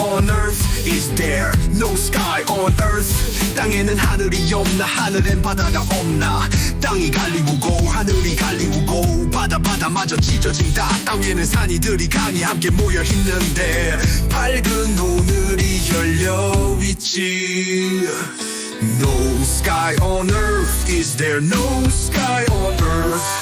on earth is there no sky on earth. 땅에는 하늘이 없나 하늘엔 바다가 없나. 땅이 갈리우고 하늘이 갈리우고 바다 바다마저 찢어진다. 땅 위에는 산이들이 강이 함께 모여 있는데 밝은 오늘이 열려 있지. No sky on earth is there no sky on earth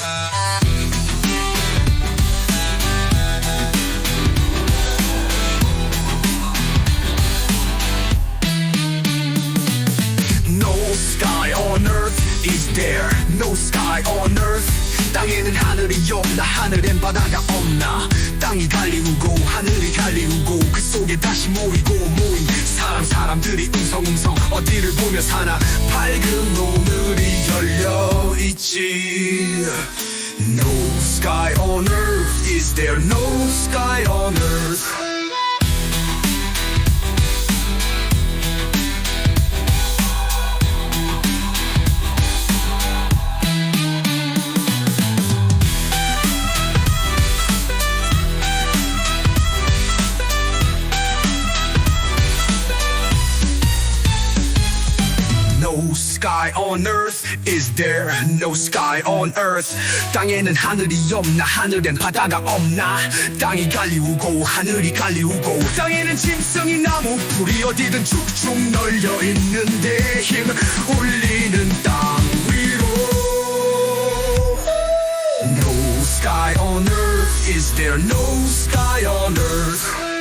there. No sky on earth. 땅에는 하늘이 없나 하늘엔 바다가 없나. 땅이 갈리우고 하늘이 갈리우고 그 속에 다시 모이고 모인 사람 사람들이 웅성웅성 어디를 보며 사나. 밝은 오늘이 열려 있지. No sky on earth. Is there no sky on earth No sky on earth is there no sky on earth 땅에는 하늘이 없나 하늘엔 바다가 없나 땅이 갈리우고 하늘이 갈리우고 땅에는 짐승이 나무 풀이 어디든 쭉쭉 널려 있는데 힘 울리는 땅 위로 No sky on earth is there no sky on earth